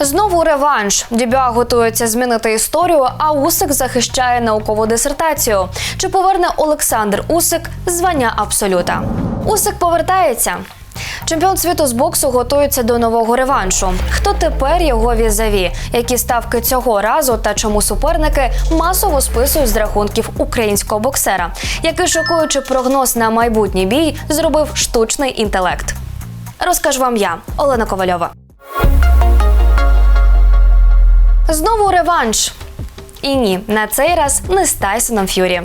Знову реванш. Дюбюа готується змінити історію, а Усик захищає наукову дисертацію. Чи поверне Олександр Усик звання абсолюта? Усик повертається. Чемпіон світу з боксу готується до нового реваншу. Хто тепер його візаві? Які ставки цього разу та чому суперники масово списують з рахунків українського боксера? Який шокуючий прогноз на майбутній бій зробив штучний інтелект? Розкажу вам я, Олена Ковальова. Знову реванш. І ні, на цей раз не з Тайсоном Ф'юрі.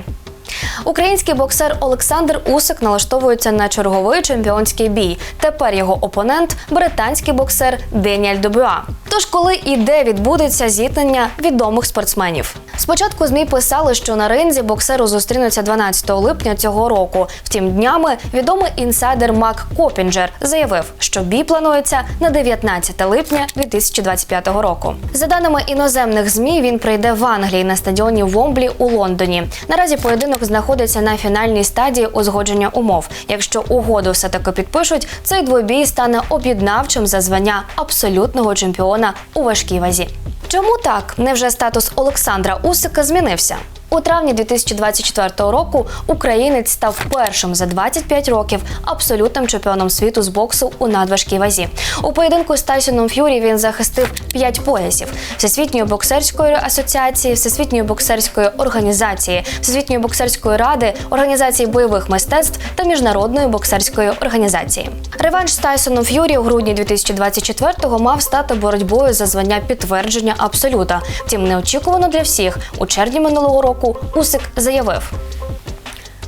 Український боксер Олександр Усик налаштовується на черговий чемпіонський бій. Тепер його опонент британський боксер Деніель Добюа. Тож, коли і де відбудеться зіткнення відомих спортсменів. Спочатку змі писали, що на ринзі боксеру зустрінуться 12 липня цього року. Втім, днями відомий інсайдер Мак Копінджер заявив, що бій планується на 19 липня 2025 року. За даними іноземних змі, він прийде в Англії на стадіоні Вомблі у Лондоні. Наразі поєдинок знаходиться на фінальній стадії узгодження умов. Якщо угоду все таки підпишуть, цей двобій стане об'єднавчим за звання абсолютного чемпіона у важкій вазі. Чому так? Невже статус Олександра Усика змінився? У травні 2024 року українець став першим за 25 років абсолютним чемпіоном світу з боксу у надважкій вазі. У поєдинку з Тайсоном Ф'юрі він захистив 5 поясів Всесвітньої боксерської асоціації, Всесвітньої боксерської організації, Всесвітньої боксерської ради, організації бойових мистецтв та міжнародної боксерської організації. Реванш з Тайсоном Ф'юрі у грудні 2024-го мав стати боротьбою за звання підтвердження абсолюта. Втім, неочікувано для всіх у червні минулого року Усик заявив.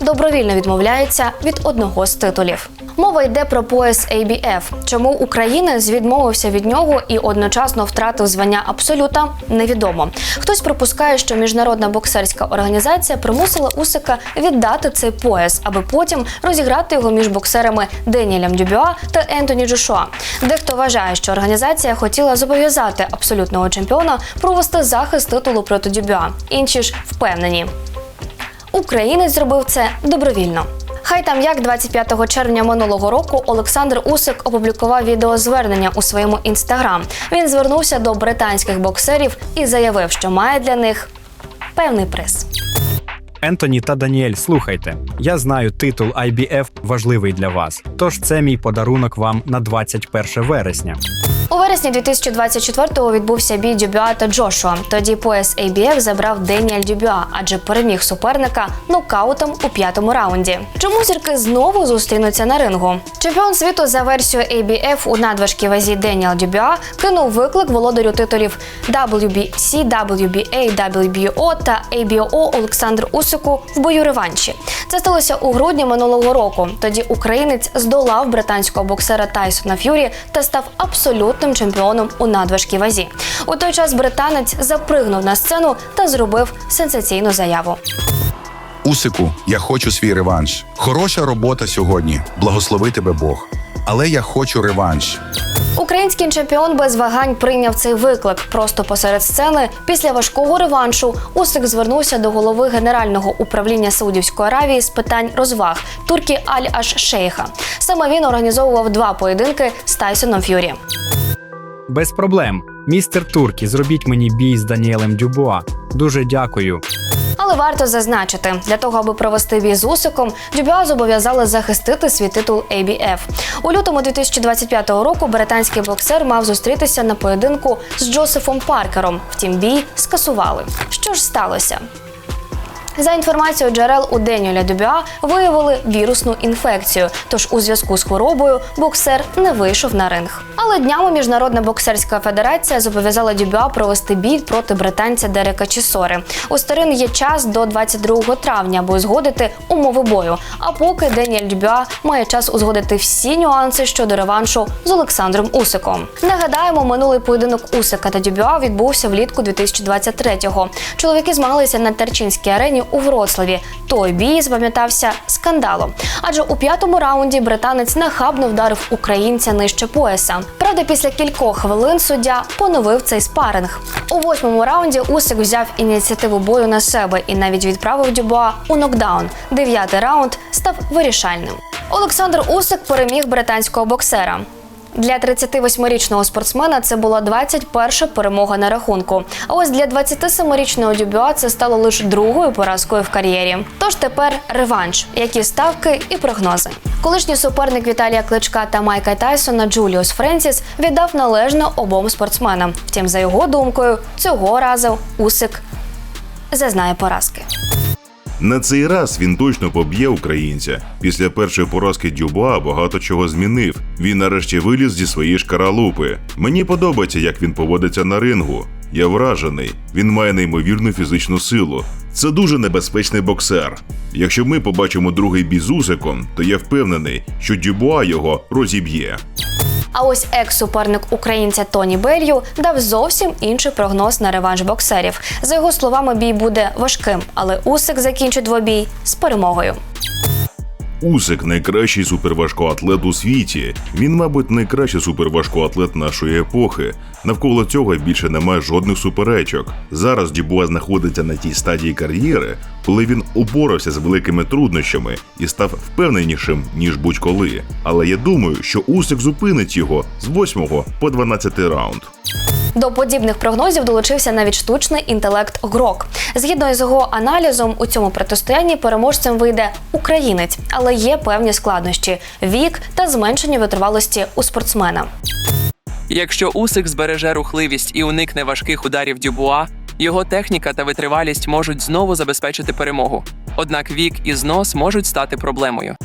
Добровільно відмовляється від одного з титулів. Мова йде про пояс ABF. Чому українець відмовився від нього і одночасно втратив звання абсолюта, невідомо. Хтось припускає, що міжнародна боксерська організація примусила Усика віддати цей пояс, аби потім розіграти його між боксерами Деніелем Дюбюа та Ентоні Джошуа. Дехто вважає, що організація хотіла зобов'язати абсолютного чемпіона провести захист титулу проти Дюбюа. Інші ж впевнені. Українець зробив це добровільно. Хай там як 25 червня минулого року Олександр Усик опублікував відеозвернення у своєму інстаграм. Він звернувся до британських боксерів і заявив, що має для них певний приз. Ентоні та Даніель, слухайте. Я знаю, титул IBF важливий для вас. Тож це мій подарунок вам на 21 вересня. У вересні 2024-го відбувся бій Дюбюа та Джошуа. Тоді пояс ABF забрав Деніель Дюбюа, адже переміг суперника нокаутом у п'ятому раунді. Чому зірки знову зустрінуться на рингу? Чемпіон світу за версією ABF у надважкій вазі Деніел Дюбюа кинув виклик володарю титулів WBC, WBA, WBO та ABO Олександру Усику в бою реванші. Це сталося у грудні минулого року. Тоді українець здолав британського боксера Тайсона Ф'юрі та став абсолютним чемпіоном у надважкій вазі. У той час британець запригнув на сцену та зробив сенсаційну заяву. Усику, я хочу свій реванш. Хороша робота сьогодні. Благослови тебе Бог. Але я хочу реванш. Український чемпіон без вагань прийняв цей виклик. Просто посеред сцени після важкого реваншу Усик звернувся до голови Генерального управління Саудівської Аравії з питань розваг Туркі Аль Аш Шейха. Саме він організовував два поєдинки з Тайсоном Ф'юрі. Без проблем. Містер Туркі, зробіть мені бій з Даніелем Дюбуа. Дуже дякую. Але варто зазначити, для того, аби провести бій з Усиком, Дюбюа зобов'язали захистити свій титул ABF. У лютому 2025 року британський боксер мав зустрітися на поєдинку з Джосефом Паркером. Втім, бій скасували. Що ж сталося? За інформацією джерел у Деніеля Дюбюа виявили вірусну інфекцію. Тож у зв'язку з хворобою боксер не вийшов на ринг. Але днями міжнародна боксерська федерація зобов'язала Дюбюа провести бій проти британця Дерека Чісори. У старин є час до 22 травня, аби узгодити умови бою. А поки Деніель Дюбюа має час узгодити всі нюанси щодо реваншу з Олександром Усиком. Нагадаємо, минулий поєдинок Усика та Дюбюа відбувся влітку 2023-го. Чоловіки змагалися на Терчинській арені у Вроцлаві. Той бій запам'ятався скандалом. Адже у п'ятому раунді британець нахабно вдарив українця нижче пояса. Правда, після кількох хвилин суддя поновив цей спаринг. У восьмому раунді Усик взяв ініціативу бою на себе і навіть відправив Дюбуа у нокдаун. Дев'ятий раунд став вирішальним. Олександр Усик переміг британського боксера. Для 38-річного спортсмена це була 21-ша перемога на рахунку. А ось для 27-річного Дюбюа це стало лише другою поразкою в кар'єрі. Тож тепер реванш, які ставки і прогнози. Колишній суперник Віталія Кличка та Майка Тайсона Джуліус Френсіс віддав належно обом спортсменам. Втім, за його думкою, цього разу Усик зазнає поразки. На цей раз він точно поб'є українця. Після першої поразки Дюбуа багато чого змінив. Він нарешті виліз зі своєї шкаралупи. Мені подобається, як він поводиться на рингу. Я вражений. Він має неймовірну фізичну силу. Це дуже небезпечний боксер. Якщо ми побачимо другий бій з Усиком, то я впевнений, що Дюбуа його розіб'є. А ось екс-суперник українця Тоні Белью дав зовсім інший прогноз на реванш боксерів. За його словами, бій буде важким, але Усик закінчить двобій з перемогою. Усик найкращий суперважкоатлет у світі. Він, мабуть, найкращий суперважкоатлет нашої епохи. Навколо цього більше немає жодних суперечок. Зараз Дюбуа знаходиться на тій стадії кар'єри, коли він упорався з великими труднощами і став впевненішим ніж будь-коли. Але я думаю, що Усик зупинить його з 8 по 12 раунд. До подібних прогнозів долучився навіть штучний інтелект Грок. Згідно із його аналізом, у цьому протистоянні переможцем вийде українець, але є певні складнощі: вік та зменшення витривалості у спортсмена. Якщо Усик збереже рухливість і уникне важких ударів Дюбуа, його техніка та витривалість можуть знову забезпечити перемогу. Однак вік і знос можуть стати проблемою.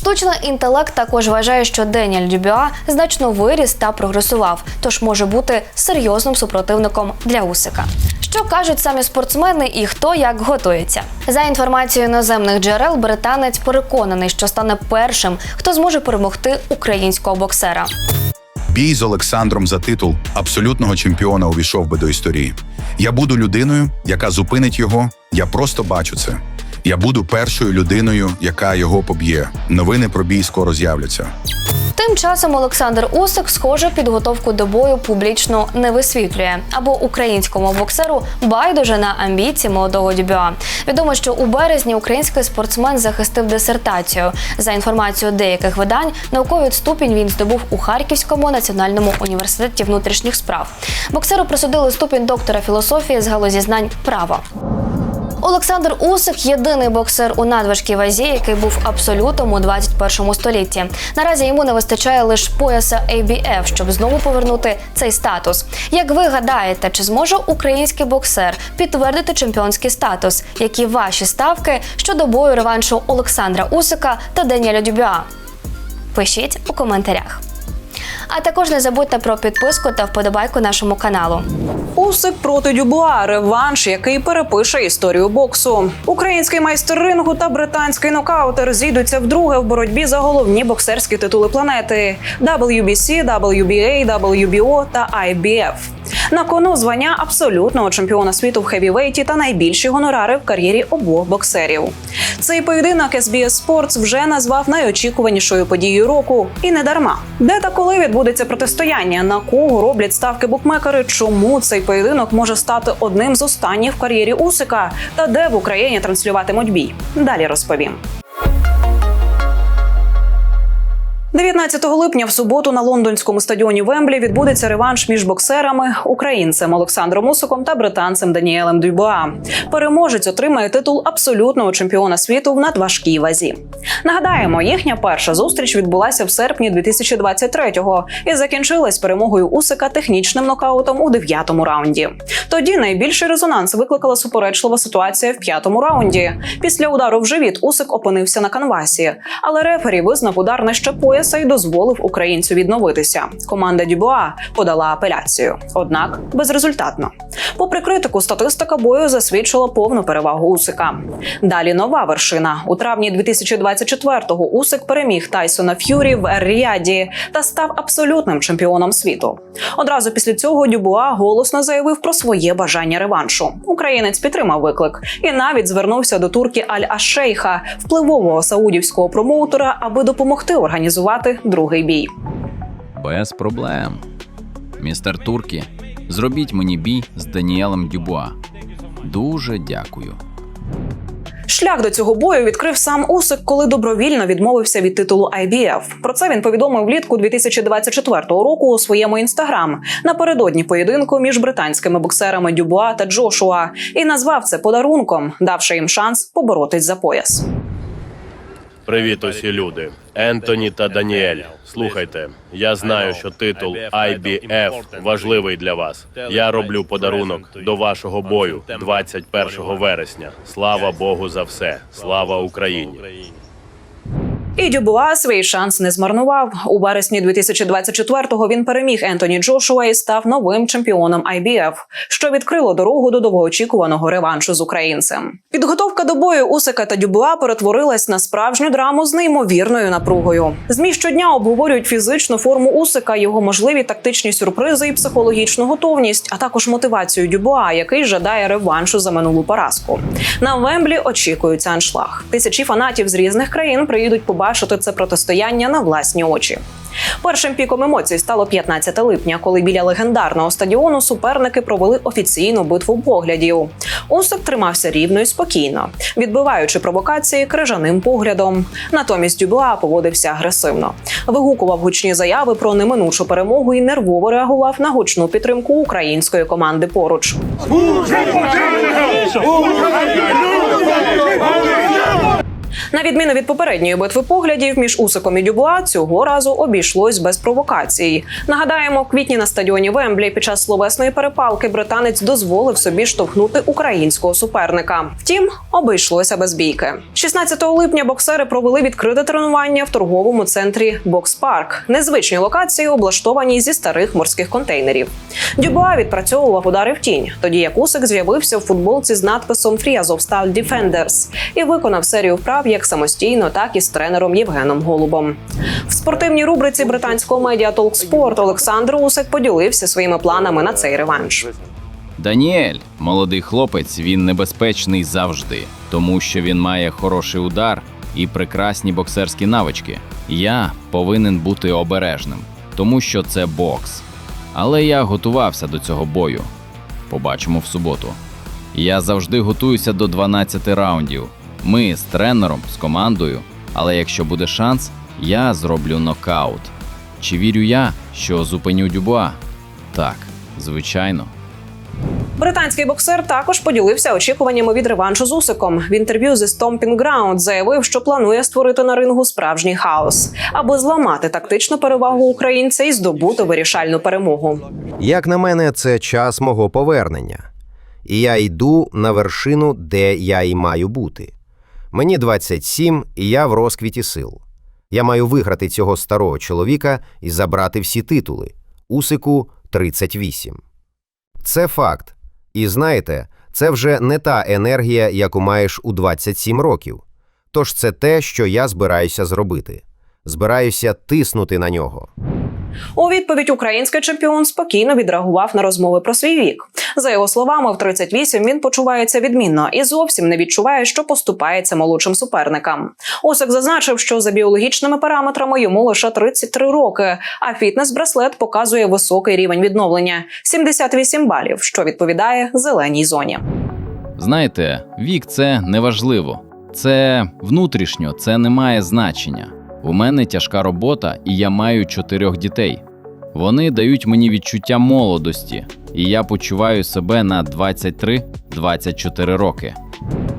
Штучний інтелект також вважає, що Деніель Дюбюа значно виріс та прогресував, тож може бути серйозним супротивником для Усика. Що кажуть самі спортсмени і хто як готується? За інформацією іноземних джерел, британець переконаний, що стане першим, хто зможе перемогти українського боксера. Бій з Олександром за титул абсолютного чемпіона увійшов би до історії. Я буду людиною, яка зупинить його. Я просто бачу це. Я буду першою людиною, яка його поб'є. Новини про бій скоро з'являться. Тим часом Олександр Усик, схоже, підготовку до бою публічно не висвітлює. Або українському боксеру байдуже на амбіції молодого дебюа. Відомо, що у березні український спортсмен захистив дисертацію. За інформацією деяких видань, науковий ступінь він здобув у Харківському національному університеті внутрішніх справ. Боксеру присудили ступінь доктора філософії з галузі знань права. Олександр Усик єдиний боксер у надважкій вазі, який був абсолютом у 21 столітті. Наразі йому не вистачає лише пояса ABF, щоб знову повернути цей статус. Як ви гадаєте, чи зможе український боксер підтвердити чемпіонський статус? Які ваші ставки щодо бою реваншу Олександра Усика та Даніеля Дюбюа? Пишіть у коментарях. А також не забудьте про підписку та вподобайку нашому каналу. Усик проти Дюбуа реванш, який перепише історію боксу. Український майстер рингу та британський нокаутер зійдуться вдруге в боротьбі за головні боксерські титули планети WBC, WBA, WBO та IBF. На кону звання абсолютного чемпіона світу в хевівейті та найбільші гонорари в кар'єрі обох боксерів. Цей поєдинок SBS Sports вже назвав найочікуванішою подією року, і не дарма. Де та коли відбудеться протистояння? На кого роблять ставки букмекери? Чому цей поєдинок може стати одним з останніх в кар'єрі Усика? Та де в Україні транслюватимуть бій? Далі розповім. 19 липня в суботу на лондонському стадіоні Вемблі відбудеться реванш між боксерами українцем Олександром Усиком та британцем Даніелем Дюбуа. Переможець отримає титул абсолютного чемпіона світу в надважкій вазі. Нагадаємо, їхня перша зустріч відбулася в серпні 2023-го і закінчилась перемогою Усика технічним нокаутом у дев'ятому раунді. Тоді найбільший резонанс викликала суперечлива ситуація в п'ятому раунді. Після удару в живіт Усик опинився на канвасі, але рефері визнав удар нижче і дозволив українцю відновитися. Команда Дюбуа подала апеляцію, однак безрезультатно. Попри критику, статистика бою засвідчила повну перевагу Усика. Далі нова вершина у травні 2024-го Усик переміг Тайсона Ф'юрі в Ер-Ріаді та став абсолютним чемпіоном світу. Одразу після цього Дюбуа голосно заявив про своє бажання реваншу. Українець підтримав виклик і навіть звернувся до турки Аль Ашейха, впливового саудівського промоутера, аби допомогти організувати другий бій. Без проблем. Містер Туркі, зробіть мені бій з Даніелем Дюбуа. Дуже дякую. Шлях до цього бою відкрив сам Усик, коли добровільно відмовився від титулу IBF. Про це він повідомив влітку 2024 року у своєму інстаграм напередодні поєдинку між британськими боксерами Дюбуа та Джошуа і назвав це подарунком, давши їм шанс поборотись за пояс. Привіт, усі люди. Ентоні та Даніель. Слухайте, я знаю, що титул IBF важливий для вас. Я роблю подарунок до вашого бою 21 вересня. Слава Богу за все. Слава Україні. І Дюбуа свій шанс не змарнував. У вересні 2024-го він переміг Ентоні Джошуа і став новим чемпіоном IBF, що відкрило дорогу до довгоочікуваного реваншу з українцем. Підготовка до бою Усика та Дюбуа перетворилась на справжню драму з неймовірною напругою. Змі щодня обговорюють фізичну форму Усика, його можливі тактичні сюрпризи і психологічну готовність, а також мотивацію Дюбуа, який жадає реваншу за минулу поразку. На Вемблі очікується аншлаг. Тисячі фанатів з різних країн приїдуть побачити це протистояння на власні очі. Першим піком емоцій стало 15 липня, коли біля легендарного стадіону суперники провели офіційну битву поглядів. Усик тримався рівно і спокійно, відбиваючи провокації крижаним поглядом. Натомість Дюбуа поводився агресивно, вигукував гучні заяви про неминучу перемогу і нервово реагував на гучну підтримку української команди поруч. На відміну від попередньої битви поглядів між Усиком і Дюбуа, цього разу обійшлось без провокацій. Нагадаємо, квітні на стадіоні Вемблі під час словесної перепалки британець дозволив собі штовхнути українського суперника. Втім, обійшлося без бійки. 16 липня боксери провели відкрите тренування в торговому центрі Бокс Парк. Незвичні локації облаштовані зі старих морських контейнерів. Дюбуа відпрацьовував удари в тінь, тоді як Усик з'явився в футболці з надписом Free Azovstal Defenders і виконав серію вправ як самостійно, так і з тренером Євгеном Голубом. В спортивній рубриці британського медіа Talksport Олександр Усик поділився своїми планами на цей реванш. Даніель, молодий хлопець, він небезпечний завжди, тому що він має хороший удар і прекрасні боксерські навички. Я повинен бути обережним, тому що це бокс. Але я готувався до цього бою. Побачимо в суботу. Я завжди готуюся до 12 раундів. Ми з тренером, з командою. Але якщо буде шанс, я зроблю нокаут. Чи вірю я, що зупиню Дюбуа? Так, звичайно. Британський боксер також поділився очікуваннями від реваншу з Усиком. В інтерв'ю зі Stomping Ground заявив, що планує створити на рингу справжній хаос, аби зламати тактичну перевагу українця і здобути вирішальну перемогу. Як на мене, це час мого повернення. І я йду на вершину, де я і маю бути. Мені 27, і я в розквіті сил. Я маю виграти цього старого чоловіка і забрати всі титули. Усику 38. Це факт. І знаєте, це вже не та енергія, яку маєш у 27 років. Тож це те, що я збираюся зробити. Збираюся тиснути на нього. У відповідь український чемпіон спокійно відреагував на розмови про свій вік. За його словами, в 38 він почувається відмінно і зовсім не відчуває, що поступається молодшим суперникам. Осик зазначив, що за біологічними параметрами йому лише 33 роки, а фітнес-браслет показує високий рівень відновлення 78 балів, що відповідає зеленій зоні. Знаєте, вік це неважливо. Це внутрішньо, це не має значення. У мене тяжка робота, і я маю чотирьох дітей. Вони дають мені відчуття молодості, і я почуваю себе на 23-24 роки.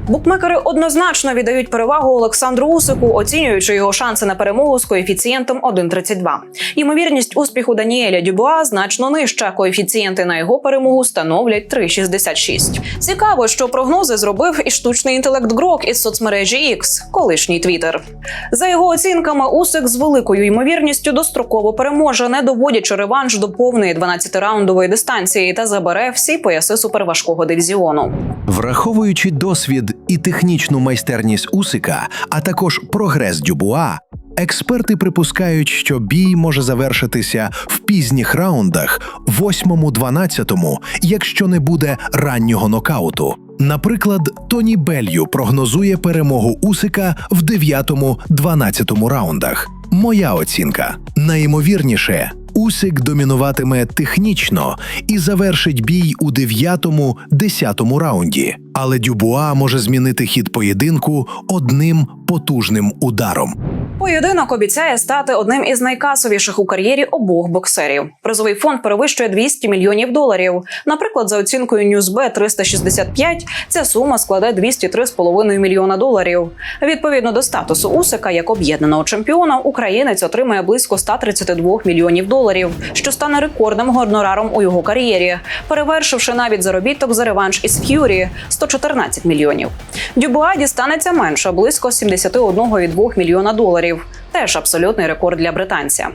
Букмекери однозначно віддають перевагу Олександру Усику, оцінюючи його шанси на перемогу з коефіцієнтом 1,32. Ймовірність успіху Даніеля Дюбуа значно нижча. Коефіцієнти на його перемогу становлять 3,66. Цікаво, що прогнози зробив і штучний інтелект Грок із соцмережі X, колишній Твіттер. За його оцінками, Усик з великою ймовірністю достроково переможе, не доводячи реванш до повної 12-раундової дистанції та забере всі пояси суперважкого дивізіону. Враховуючи досвід і технічну майстерність Усика, а також прогрес Дюбуа, експерти припускають, що бій може завершитися в пізніх раундах, 8-12, якщо не буде раннього нокауту. Наприклад, Тоні Белью прогнозує перемогу Усика в 9-12 раундах. Моя оцінка найімовірніше Усик домінуватиме технічно і завершить бій у 9-10 раунді. Але Дюбуа може змінити хід поєдинку одним потужним ударом. Поєдинок обіцяє стати одним із найкасовіших у кар'єрі обох боксерів. Призовий фонд перевищує 200 мільйонів доларів. Наприклад, за оцінкою Newsbet 365 ця сума складе 203,5 мільйона доларів. Відповідно до статусу Усика як об'єднаного чемпіона, українець отримає близько 132 мільйонів доларів, що стане рекордним гонораром у його кар'єрі, перевершивши навіть заробіток за реванш із Ф'юрі 114 мільйонів. Дюбуа дістанеться менше близько 71,2 мільйона доларів. eu. Теж абсолютний рекорд для британця.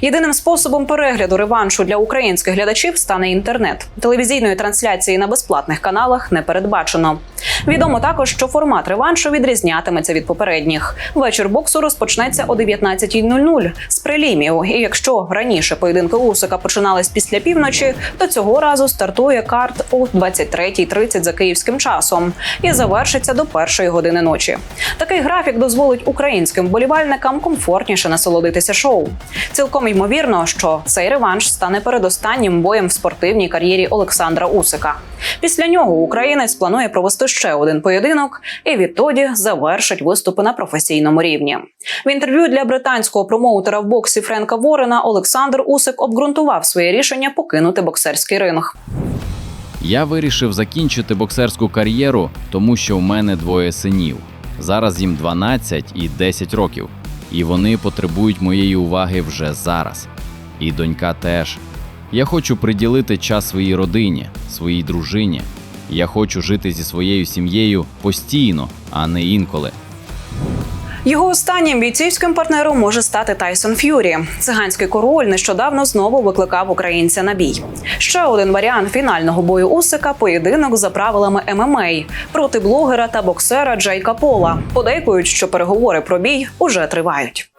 Єдиним способом перегляду реваншу для українських глядачів стане інтернет. Телевізійної трансляції на безплатних каналах не передбачено. Відомо також, що формат реваншу відрізнятиметься від попередніх. Вечір боксу розпочнеться о 19.00 з прелімів. І якщо раніше поєдинки Усика починались після півночі, то цього разу стартує карт о 23.30 за київським часом і завершиться до першої години ночі. Такий графік дозволить українським вболівальникам комфортніше насолодитися шоу. Цілком ймовірно, що цей реванш стане передостаннім боєм в спортивній кар'єрі Олександра Усика. Після нього українець планує провести ще один поєдинок і відтоді завершить виступи на професійному рівні. В інтерв'ю для британського промоутера в боксі Френка Ворена Олександр Усик обґрунтував своє рішення покинути боксерський ринг. Я вирішив закінчити боксерську кар'єру, тому що в мене двоє синів. Зараз їм 12 і 10 років, і вони потребують моєї уваги вже зараз. І донька теж. Я хочу приділити час своїй родині, своїй дружині. Я хочу жити зі своєю сім'єю постійно, а не інколи. Його останнім бійцівським партнером може стати Тайсон Ф'юрі. Циганський король нещодавно знову викликав українця на бій. Ще один варіант фінального бою Усика поєдинок за правилами ММА проти блогера та боксера Джейка Пола. Подейкують, що переговори про бій уже тривають.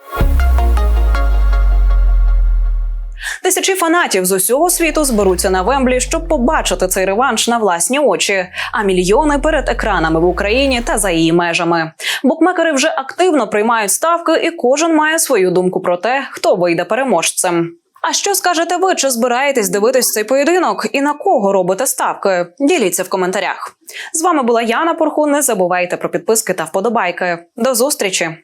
Тисячі фанатів з усього світу зберуться на Вемблі, щоб побачити цей реванш на власні очі. А мільйони перед екранами в Україні та за її межами. Букмекери вже активно приймають ставки, і кожен має свою думку про те, хто вийде переможцем. А що скажете ви? Чи збираєтесь дивитись цей поєдинок? І на кого робите ставки? Діліться в коментарях. З вами була Яна Порхун. Не забувайте про підписки та вподобайки. До зустрічі!